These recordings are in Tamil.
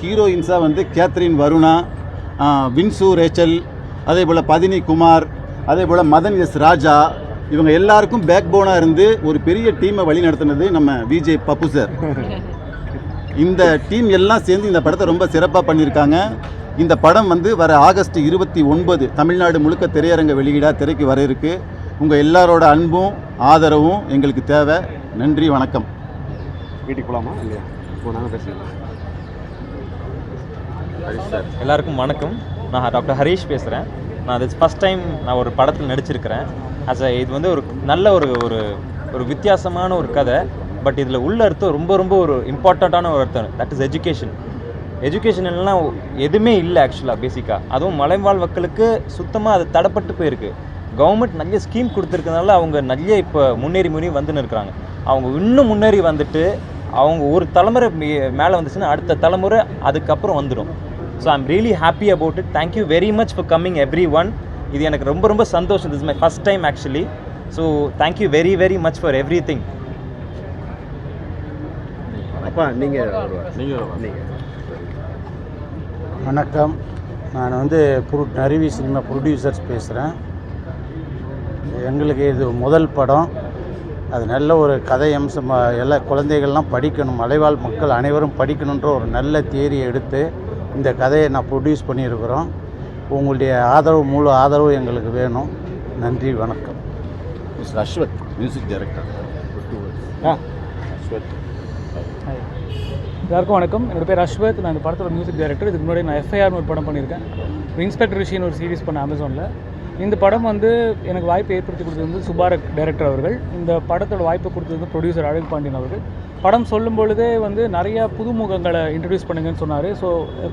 ஹீரோயின்ஸாக வந்து கேத்ரின் வருணா வின்சு ரேச்சல் அதே போல் பதினி குமார் அதே போல் மதன் எஸ் ராஜா இவங்க எல்லாருக்கும் பேக் போனாக இருந்து ஒரு பெரிய டீமை வழி நடத்தினது நம்ம விஜய் பப்பு சார். இந்த டீம் எல்லாம் சேர்ந்து இந்த படத்தை ரொம்ப சிறப்பாக பண்ணியிருக்காங்க. இந்த படம் வந்து வர ஆகஸ்ட் இருபத்தி ஒன்பது தமிழ்நாடு முழுக்க திரையரங்க வெளியீடாக திரைக்கு வர இருக்கு. உங்கள் எல்லாரோட அன்பும் ஆதரவும் எங்களுக்கு தேவை. நன்றி வணக்கம். வீட்டுக்கு போகலாமா இல்லையா? இப்போ நாங்கள் சார் எல்லாருக்கும் வணக்கம். நான் டாக்டர் ஹரீஷ் பேசுகிறேன் நான் அது ஃபஸ்ட் டைம் நான் ஒரு படத்தில் நடிச்சிருக்கிறேன். ஆஸ் அ இது வந்து ஒரு நல்ல ஒரு ஒரு ஒரு வித்தியாசமான ஒரு கதை. பட் இதில் உள்ள அர்த்தம் ரொம்ப ரொம்ப ஒரு இம்பார்ட்டண்ட்டான ஒரு அர்த்தம். தட் இஸ் எஜுகேஷன் எஜுகேஷன் எல்லாம் எதுவுமே இல்லை ஆக்சுவலாக பேசிக்காக அதுவும் மலைவாழ் மக்களுக்கு சுத்தமாக அது தடப்பட்டு போயிருக்கு. கவர்மெண்ட் நிறைய ஸ்கீம் கொடுத்துருக்கனால அவங்க நிறைய இப்போ முன்னேறி முன்னேறி வந்துன்னு இருக்கிறாங்க. அவங்க இன்னும் முன்னேறி வந்துட்டு அவங்க ஒரு தலைமுறை மேலே வந்துச்சுன்னா அடுத்த தலைமுறை அதுக்கப்புறம் வந்துடும். So I'm really happy about it thank you very much for coming everyone இது எனக்கு ரொம்ப ரொம்ப சந்தோஷம். This my first time actually so thank you very very much for everything அப்பா நீங்கள் வணக்கம். நான் வந்து புரு நறுவி சினிமா ப்ரொடியூசர்ஸ் பேசுகிறேன் எங்களுக்கு இது முதல் படம். அது நல்ல ஒரு கதை அம்சம் எல்லா குழந்தைகள்லாம் படிக்கணும். மலைவாழ் மக்கள் அனைவரும் படிக்கணுன்ற ஒரு நல்ல தியரியை எடுத்து இந்த கதையை நான் ப்ரொடியூஸ் பண்ணியிருக்கிறோம். உங்களுடைய ஆதரவு முழு ஆதரவு எங்களுக்கு வேணும். நன்றி வணக்கம். மிஸ்டர் அஸ்வத் மியூசிக் டைரக்டர் ஆ. எல்லாருக்கும் வணக்கம். என்னோட பேர் அஸ்வத். நான் இந்த படத்தோட மியூசிக் டைரக்டர் இதுக்கு முன்னாடி நான் எஃப்ஐஆர்னு ஒரு படம் பண்ணியிருக்கேன். இன்ஸ்பெக்டர் ரிஷின்னு ஒரு சீரிஸ் பண்ண அமேசானில் இந்த படம் வந்து எனக்கு வாய்ப்பு ஏற்படுத்தி கொடுத்தது வந்து சுபாரக் டைரக்டர் அவர்கள். இந்த படத்தோட வாய்ப்பு கொடுத்தது வந்து ப்ரொடியூசர் அழகு பாண்டியன் அவர்கள். படம் சொல்லும் பொழுதே வந்து நிறைய புதுமுகங்களை இன்ட்ரடியூஸ் பண்ணுங்கன்னு சொன்னார். ஸோ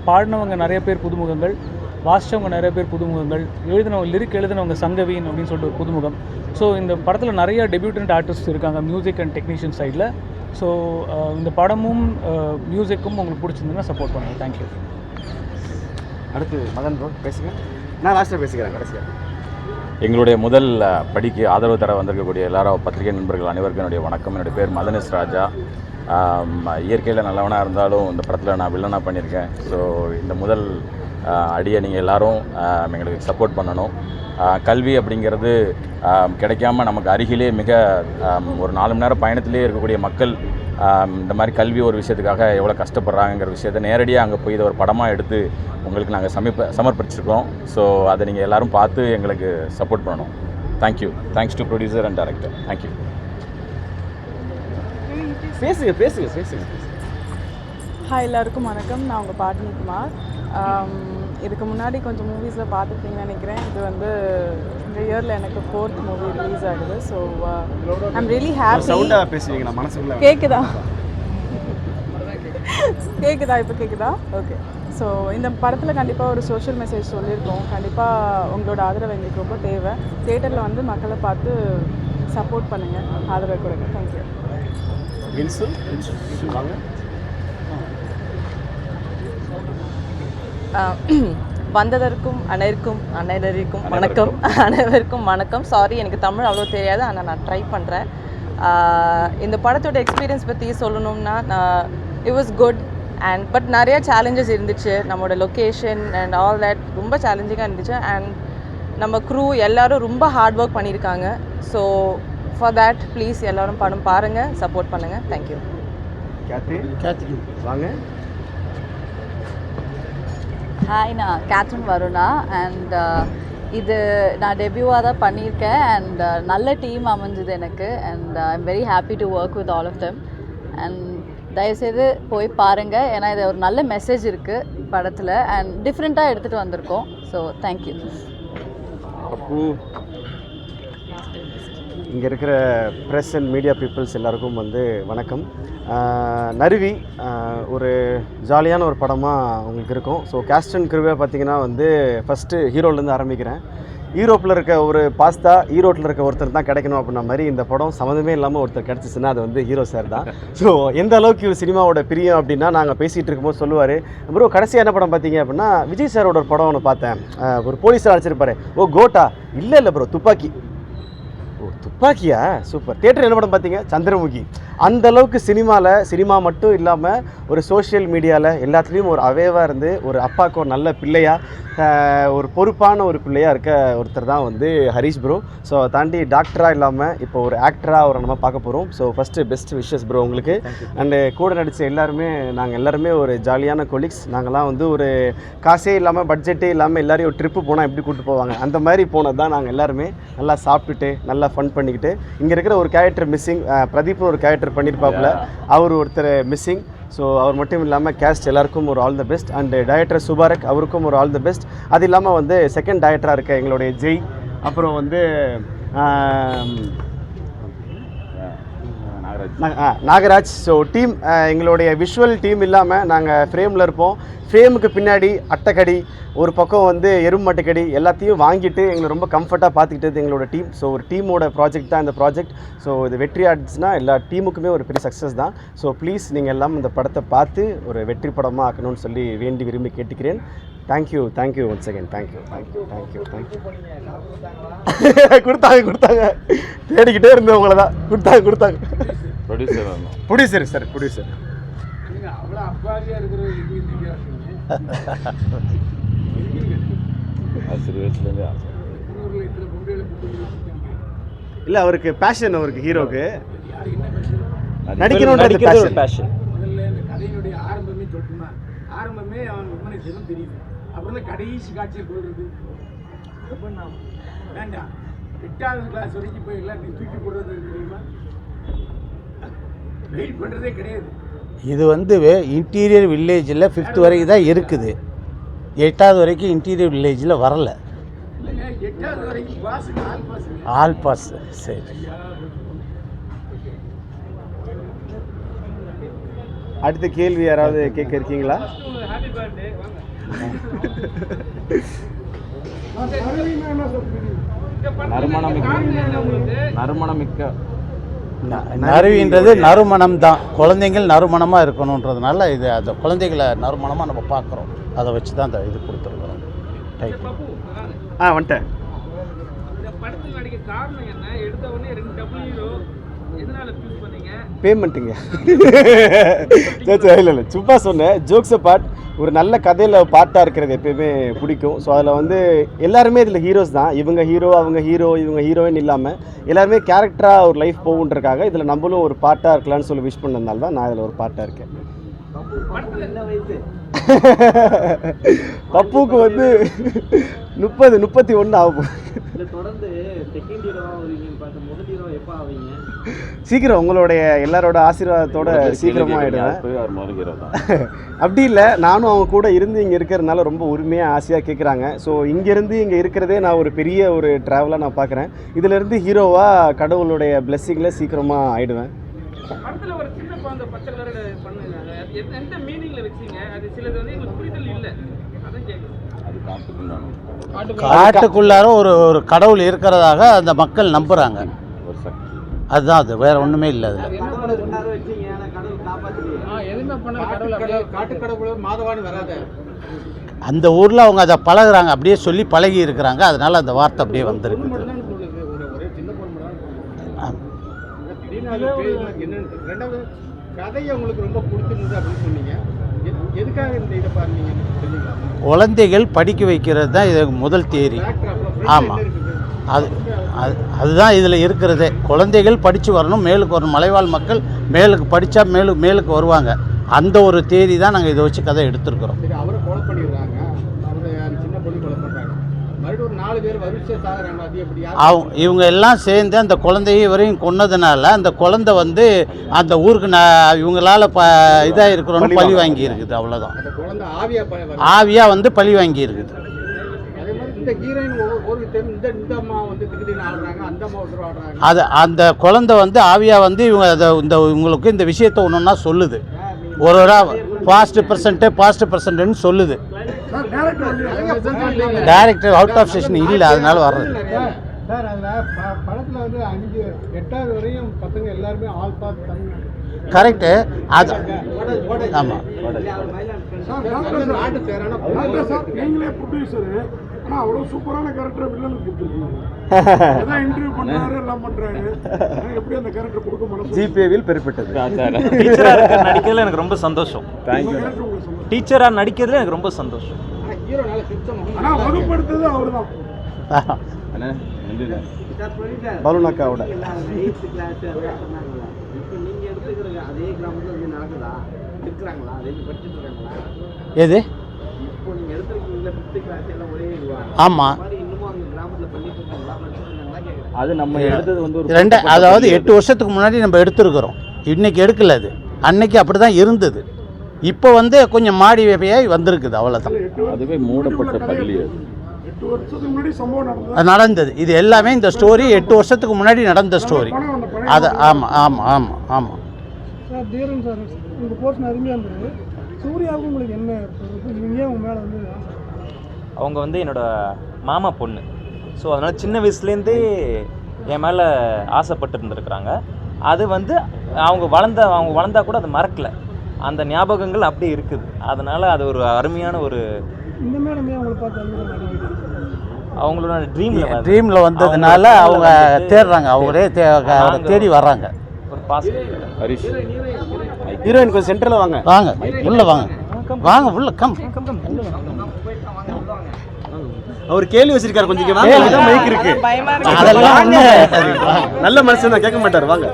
பாடினவங்க நிறைய பேர் புதுமுகங்கள் வாசித்தவங்க நிறைய பேர் புதுமுகங்கள் எழுதினவங்க லிரிக் எழுதினவங்க சங்கவீன் அப்படின்னு சொல்லிட்டு ஒரு புதுமுகம். ஸோ இந்த படத்தில் நிறைய டெபியூட்டன்ட் ஆர்டிஸ்ட் இருக்காங்க மியூசிக் அண்ட் டெக்னீஷியன் சைடில் ஸோ இந்த படமும் மியூசிக்கும் உங்களுக்கு பிடிச்சிருந்ததுன்னா சப்போர்ட் பண்ணுங்கள் தேங்க்யூ அடுத்து மதன் ப்ரோ பேசுங்க. நான் லாஸ்ட்டாக பேசிக்கிறேன் கடைசியாக எங்களுடைய முதல் படிக்கு ஆதரவு தர வந்திருக்கக்கூடிய எல்லாரும் பத்திரிகை நண்பர்கள் அனைவருக்கும் என்னுடைய வணக்கம். என்னுடைய பேர் மதனேஷ் ராஜா. இயற்கையில் நல்லவனாக இருந்தாலும் இந்த படத்தில் நான் வில்லனாக பண்ணியிருக்கேன். ஸோ இந்த முதல் அடியை நீங்கள் எல்லாரும் எங்களுக்கு சப்போர்ட் பண்ணணும். கல்வி அப்படிங்கிறது கிடைக்காம நமக்கு அருகிலே மிக ஒரு நாலு மணி நேரம் பயணத்திலே இருக்கக்கூடிய மக்கள் இந்த மாதிரி கல்வி ஒரு விஷயத்துக்காக எவ்வளோ கஷ்டப்படுறாங்கிற விஷயத்தை நேரடியாக அங்கே போய் இதை ஒரு படமாக எடுத்து உங்களுக்கு நாங்கள் சமீப சமர்ப்பிச்சிருக்கோம் ஸோ அதை நீங்கள் எல்லோரும் பார்த்து எங்களுக்கு சப்போர்ட் பண்ணணும். Thank you thanks to producer and director thank you பேசுங்க பேசுங்க பேசுங்க. ஹாய் எல்லாருக்கும் வணக்கம். நான் உங்கள் பாட்டினி குமார். இதுக்கு முன்னாடி கொஞ்சம் மூவிஸில் பார்த்துருப்பீங்கன்னு நினைக்கிறேன். இது வந்து இந்த இயரில் எனக்கு ஃபோர்த் மூவி ரிலீஸ் ஆகுது. ஸோ ஐம் ரியலி ஹாப்பி சவுண்டாக பேசுவீங்க நான் மனசுக்குள்ள கேட்குதா கேட்குதா இப்போ கேட்குதா ஓகே ஸோ இந்த படத்தில் கண்டிப்பாக ஒரு சோஷியல் மெசேஜ் சொல்லியிருக்கோம். கண்டிப்பாக உங்களோட ஆதரவு எங்களுக்கு ரொம்ப தேவை. தேட்டரில் வந்து மக்களை பார்த்து சப்போர்ட் பண்ணுங்கள் ஆதரவு கொடுங்க. தேங்க்யூ வின்சு வாங்க வந்ததற்கும் அனைவருக்கும் அனைவருக்கும் வணக்கம். அனைவருக்கும். வணக்கம். சாரி எனக்கு தமிழ் அவ்வளோ தெரியாது ஆனால் நான் ட்ரை பண்ணுறேன் இந்த படத்தோட எக்ஸ்பீரியன்ஸ் பற்றி சொல்லணும்னா it was good and but நிறைய சேலஞ்சஸ் இருந்துச்சு. நம்மளோட லொக்கேஷன் அண்ட் ஆல் தட் ரொம்ப சேலஞ்சிங்காக இருந்துச்சு. அண்ட் நம்ம க்ரூ எல்லாரும் ரொம்ப ஹார்ட் ஒர்க் பண்ணியிருக்காங்க. ஸோ ஃபார் தேட் ப்ளீஸ் எல்லாரும் படம் பாருங்கள் சப்போர்ட் பண்ணுங்கள் தேங்க்யூ வாங்க. ஹாய் நான் கேத்ரின் வருணா அண்ட் இது நான் டெபியூவாக தான் பண்ணியிருக்கேன் அண்ட் நல்ல டீம் அமைஞ்சது எனக்கு and I am very happy to work with all of them and தயவுசெய்து போய் பாருங்கள் ஏன்னா இது ஒரு நல்ல மெசேஜ் இருக்குது படத்தில் அண்ட் டிஃப்ரெண்ட்டாக எடுத்துகிட்டு வந்திருக்கோம். So thank you Appu. இங்கே இருக்கிற ப்ரெஸ் அண்ட் மீடியா பீப்புள்ஸ் எல்லாருக்கும் வந்து வணக்கம். நருவி ஒரு ஜாலியான ஒரு படமாக உங்களுக்கு இருக்கும். ஸோ கேஸ்ட் அண்ட் கிருவே பார்த்தீங்கன்னா வந்து ஃபஸ்ட்டு ஹீரோலேருந்து ஆரம்பிக்கிறேன். ஈரோப்பில் இருக்க ஒரு பாஸ்தா ஈரோட்டில் இருக்க ஒருத்தர் தான் கிடைக்கணும் அப்படின்ன மாதிரி இந்த படம் சம்மந்தமே இல்லாமல் ஒருத்தர் கிடச்சிச்சுன்னா அது வந்து ஹீரோ சார் தான். ஸோ எந்த அளவுக்கு இவர் சினிமாவோட பிரியம் அப்படின்னா நாங்கள் பேசிகிட்டு இருக்கும்போது சொல்லுவார் ப்ரோ கடைசியாக என்ன படம் பார்த்தீங்க அப்படின்னா விஜய் சாரோட ஒரு படம் ஒன்று பார்த்தேன். ஒரு போலீஸாக அழைச்சிருப்பாரு. ஓ கோட்டா? இல்லை இல்லை ப்ரோ துப்பாக்கி. துப்பாக்கியா? சூப்பர் தியேட்டர் என்ன படம் பார்த்தீங்க? சந்திரமுகி. அந்த அளவுக்கு சினிமாவில் சினிமா மட்டும் இல்லாமல் ஒரு சோஷியல் மீடியாவில் எல்லாத்துலேயும் ஒரு அவேவாக இருந்து ஒரு அப்பாவுக்கு ஒரு நல்ல பிள்ளையா ஆஹ், ஒரு பொறுப்பான ஒரு பிள்ளையா இருக்க ஒருத்தர் தான் வந்து ஹரிஷ் ப்ரோ ஸோ தாண்டி டாக்டராக இல்லாமல் இப்போ ஒரு ஆக்டராக அவரை நம்ம பார்க்க போகிறோம் so first best wishes bro உங்களுக்கு. அண்டு கூட நடித்த எல்லாருமே நாங்கள் எல்லாருமே ஒரு ஜாலியான கொலீக்ஸ் நாங்கள்லாம் வந்து ஒரு காசே இல்லாமல் பட்ஜெட்டே இல்லாமல் எல்லாரையும் ஒரு ட்ரிப்பு போனால் எப்படி கூப்பிட்டு போவாங்க? அந்த மாதிரி போனது தான் நாங்கள் எல்லாருமே நல்லா சாப்பிட்டுட்டு நல்லா ஃபன் பண்ணிக்கிட்டு இங்கே இருக்கிற ஒரு கேரக்டர் மிஸ்ஸிங் பிரதீப் ஒரு கேரக்டர் பண்ணியிருப்பாப்புல அவர் ஒருத்தர் மிஸ்ஸிங் ஸோ அவர் மட்டும் இல்லாமல் கேஸ்ட் எல்லாருக்கும் ஒரு all the best and director Subarak அவருக்கும் ஒரு ஆல் த பெஸ்ட் அது இல்லாமல் வந்து செகண்ட் டைரக்டராக இருக்க எங்களுடைய ஜெய். அப்புறம் வந்து நாகராஜ். ஸோ டீம் எங்களுடைய விஷுவல் டீம் இல்லாமல் நாங்கள் ஃப்ரேமில் இருப்போம். ஃப்ரேமுக்கு பின்னாடி அட்டைக்கடி ஒரு பக்கம் வந்து எருமட்டைக்கடி எல்லாத்தையும் வாங்கிட்டு எங்களை ரொம்ப கம்ஃபர்ட்டாக பார்த்துக்கிட்டது எங்களோட டீம் ஸோ ஒரு டீமோட ப்ராஜெக்ட் தான் இந்த ப்ராஜெக்ட் ஸோ இது வெற்றி ஆச்சுன்னா எல்லா டீமுக்குமே ஒரு பெரிய சக்ஸஸ் தான். ஸோ ப்ளீஸ் நீங்கள் எல்லாம் இந்த படத்தை பார்த்து ஒரு வெற்றி படமாக ஆக்கணும்னு சொல்லி வேண்டி விரும்பி கேட்டுக்கிறேன். Thank you thank you once again thank you thank you thank you thank you கொடுத்தாங்க கொடுத்தாங்க. தேடிக்கிட்டே இருந்தேன் உங்களை தான். கொடுத்தாங்க கொடுத்தாங்க. ப்ரொடியூசர் ப்ரொடியூசர் சார் ப்ரொடியூசர் இல்லை அவருக்கு பேஷன் அவருக்கு ஹீரோக்கு ஒரு பேஷன் ஆரம்பமே அவன் செய்யணும் தெரியுது அப்புறம் கடைசி காட்சியை நான் வேண்டாம் எட்டாவது கிளாஸ் வரைக்கும் போய் எல்லாத்தையும் தூக்கி போடுறது தெரியுமா? வெயிட் பண்ணுறதே கிடையாது. இது வந்து இன்டீரியர் வில்லேஜில் ஃபிஃப்த் வரைக்கும் தான் இருக்குது. எட்டாவது வரைக்கும் இன்டீரியர் வில்லேஜில் வரல. ஆல் பாஸ் சரி. அடுத்த கேள்வி யாராவது கேட்க இருக்கீங்களா? நறுமணமிக்க. நறுவின்றது நறுமணம் தான் குழந்தைங்கள் நறுமணமாக இருக்கணுன்றதுனால இது அந்த குழந்தைகளை நறுமணமாக நம்ம பார்க்குறோம். அதை வச்சு தான் அந்த இது கொடுத்துருக்குறோம். டைப் ஆ வந்துட்டேன். பேமெண்ட்டுங்க. இல்லை இல்லை. சும்மா சொன்னேன். ஜோக்ஸ் பார்ட் ஒரு நல்ல கதையில் பார்ட்டாக இருக்கிறது எப்பயுமே பிடிக்கும். ஸோ அதில் வந்து எல்லாருமே இதில் ஹீரோஸ் தான். இவங்க ஹீரோ அவங்க ஹீரோ இவங்க ஹீரோயின் இல்லாமல் எல்லாருமே கேரக்டராக ஒரு லைஃப் போகுன்றக்காக இதில் நம்மளும் ஒரு பார்ட்டாக இருக்கலாம்னு சொல்லி விஷ் பண்ணதுனால தான் நான் இதில் ஒரு பாட்டாக இருக்கேன். பப்புவுக்கு வந்து முப்பது முப்பத்தி ஒன்று ஆகும். இல்லை தொடர்ந்து செகண்ட் ஹீரோவாக வருவீங்கன்னு பார்த்து முதல் ஹீரோ எப்போ ஆவீங்க? சீக்கிரம் உங்களுடைய எல்லாரோட ஆசீர்வாதத்தோட சீக்கிரமாக ஆகிடுவேன் அப்படி இல்லை நானும் அவங்க கூட இருந்து இங்கே இருக்கிறதுனால ரொம்ப உரிமையாக ஆசையாக கேட்குறாங்க ஸோ இங்கேருந்து இங்கே இருக்கிறதே நான் ஒரு பெரிய ஒரு ட்ராவலாக நான் பார்க்குறேன் இதிலேருந்து ஹீரோவாக கடவுளுடைய பிளெஸ்ஸிங்கில் சீக்கிரமாக ஆயிடுவேன். படத்தில் ஒரு சின்ன குழந்தை பச்சை கலர் பண்ணுங்க அது எந்த மீனிங்கில் வச்சீங்க? அது சிலது வந்து எங்களுக்கு புரிதல் இல்லை. அதான் கேட்குறேன் அது காட்டுக்குள்ளார ஒரு ஒரு கடவுள் இருக்கிறதாக அந்த மக்கள் சக்தி. அதுதான் அது. வேற ஒன்றுமே இல்லை வராத. அந்த ஊரில் அவங்க அதை பழகுறாங்க. அப்படியே சொல்லி பழகி இருக்கிறாங்க. அதனால அந்த வார்த்தை அப்படியே வந்திருக்கு சொல்லுது ஒரு ஒரே சின்ன பொண்ணு மட்டும் ஆ. திடீர்னு அது பேய் என்னன்னு ரெண்டாவது கதையை உங்களுக்கு ரொம்ப பிடிச்சிருந்தது அப்படின்னு சொன்னீங்க. எது- எதுக்காக இந்த இதை பாருங்க தெரியுங்களா குழந்தைகள் படிக்க வைக்கிறது தான் இது முதல் தேதி ஆமாம் அது அது அதுதான் இதில் இருக்கிறதே. குழந்தைகள் படித்து வரணும் மேலுக்கு வரணும். மலைவாழ் மக்கள் மேலுக்கு படித்தா மேலு மேலுக்கு வருவாங்க. அந்த ஒரு தேதி தான் நாங்கள் இதை வச்சு கதை எடுத்திருக்கிறோம் சரி அவரை கொலை பண்ணிடுறாங்க அவரை யார் சின்ன பொண்ணு கொலை பண்ணுறாங்க மறுபடியும் ஒரு நாலு பேர் வரிசை சாகுறாங்க அது எப்படி யார் அவங்க இவங்க எல்லாம் சேர்ந்து அந்த குழந்தைய வரையும் கொன்னதுனால அந்த குழந்தை வந்து அந்த ஊருக்கு நான் இவங்களால ப இதாக இருக்கிறோன்னு பழி வாங்கி. இருக்குது அவ்வளோதான் ஆவியா ஆவியாக வந்து பழி வாங்கி இருக்குது அதே மாதிரி இந்த ஹீரோயின் ஒரு டைம் இந்த இந்த அம்மா வந்து திடீர்னு ஆடுறாங்க அந்த அம்மா ஒருத்தர் ஆடுறாங்க. அது அந்த குழந்தை வந்து ஆவியாக வந்து இவங்க அதை இந்த இவங்களுக்கு இந்த விஷயத்தை ஒன்று ஒன்றா சொல்லுது ஒரு ஒரு பாஸ்ட் பர்சன்ட்டு பாஸ்ட் பர்சன்ட்னு சொல்லுது. டைரக்டர் அவுட் ஆஃப் ஸ்டேஷன் இல்லை அதனால வர்றது சார் அதில் படத்தில் வந்து அஞ்சு எட்டாவது வரையும் பசங்க எல்லாருமே ஆல் பாஸ் தமிழ் கரெக்டு அது ஆமாம் ஆனால் நீங்களே ப்ரொடியூசரு ஆனா அவ்வளவு சூப்பரான கேரக்டர் வில்லனுக்கு கொடுத்துருக்கீங்க. அதான் இன்டர்வியூ பண்றாரு எல்லாம் பண்றாரு. ஆனா எப்படி அந்த கேரக்டர் கொடுக்க மனசு? ஜிபேவில் பெறப்பட்டது டீச்சராக நடிக்கிறதுல எனக்கு ரொம்ப சந்தோஷம். டீச்சராக நடிக்கிறதுல எனக்கு ரொம்ப சந்தோஷம். அண்ணே எது? ஆமாம் அது நம்ம எடுத்தது வந்து ஒரு ரெண்டு அதாவது எட்டு வருஷத்துக்கு முன்னாடி நம்ம எடுத்திருக்கிறோம். இன்னைக்கு எடுக்கல அது. அன்னைக்கு அப்படி தான் இருந்தது. இப்போ வந்து கொஞ்சம் மாடி வேப்பையாய் வந்திருக்குது அவ்வளோதான் அதுவே மூடப்பட்ட பள்ளி அது. எட்டு வருஷத்துக்கு முன்னாடி சம்பவம் நடந்தது. இது எல்லாமே இந்த ஸ்டோரி எட்டு வருஷத்துக்கு முன்னாடி நடந்த ஸ்டோரி அது ஆமாம் ஆமாம் ஆமாம் ஆமாம்? அவங்க வந்து என்னோட மாமா பொண்ணு. ஸோ அதனால் சின்ன வயசுலேருந்தே என் மேலே ஆசைப்பட்டு இருந்திருக்கிறாங்க அது வந்து அவங்க வளர்ந்த அவங்க வளர்ந்தா கூட அதை மறக்கல. அந்த ஞாபகங்கள் அப்படியே இருக்குது. அதனால் அது ஒரு அருமையான ஒரு அவங்களோட ட்ரீமில் ட்ரீமில் வந்ததுனால அவங்க தேடுறாங்க அவங்களே தேடி வர்றாங்க. ஒரு பாசிட்டிவ் ஹரிஷ். ஹீரோயின் கொஞ்சம் சென்டரில் வாங்க. வாங்க உள்ள வாங்க. வாங்க உள்ள கம் அவர் கேள்வி வச்சிருக்காரு கொஞ்சம் மைக் இருக்கு? அதெல்லாம் நல்ல மனுஷன் தான் கேட்க மாட்டார் வாங்க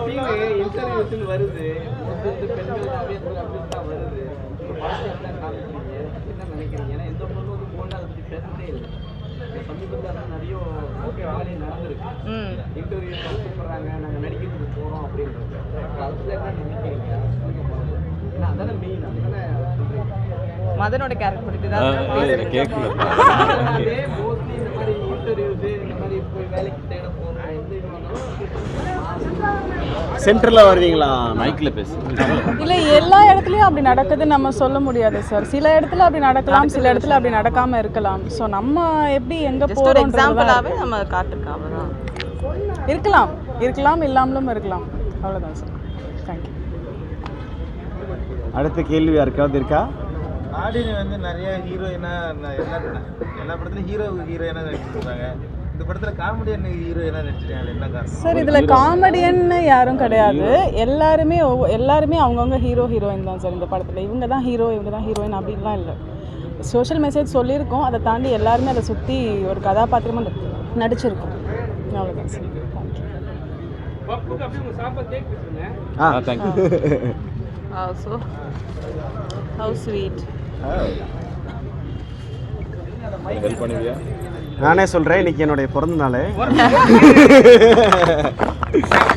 ம் மதனோட கேரக்டர் தான் கேட்கல சென்டரில் வருவீங்களா? மைக்கில் பேசு. இல்லை எல்லா இடத்துலையும் அப்படி நடக்குதுன்னு நம்ம சொல்ல முடியாது சார் சில இடத்துல அப்படி நடக்கலாம் சில இடத்துல அப்படி நடக்காம இருக்கலாம். ஸோ நம்ம எப்படி எங்கே போகிறோம் எக்ஸாம்பிளாகவே நம்ம காட்டுக்காக தான் இருக்கலாம். இருக்கலாம் இல்லாமலும் இருக்கலாம். அவ்வளோதான் சார் தேங்க்யூ அடுத்த கேள்வி யாருக்காவது இருக்கா? ஆடினி வந்து நிறைய ஹீரோயினா எல்லா எல்லா படத்துலையும் ஹீரோ ஹீரோயினா நடிச்சிருக்காங்க. இந்த படத்துல காமெடியன் ஹீரோயினா நடிச்சிருக்காங்க என்ன காரணம்? சார் இதில் காமெடியன்னு யாரும் கிடையாது. எல்லாருமே எல்லாருமே அவங்கவுங்க ஹீரோ ஹீரோயின் தான் சார் இந்த படத்தில். இவங்க தான் ஹீரோ இவங்க தான் ஹீரோயின் அப்படின்லாம் இல்லை. சோஷியல் மெசேஜ் சொல்லியிருக்கோம். அதை தாண்டி எல்லாருமே அதை சுற்றி ஒரு கதாபாத்திரமாக நடி- நடிச்சிருக்கோம். அவ்வளோதான் sir. Thank you so how sweet help பண்ணுவியா நானே சொல்கிறேன் இன்னைக்கு என்னுடைய பிறந்த நாள்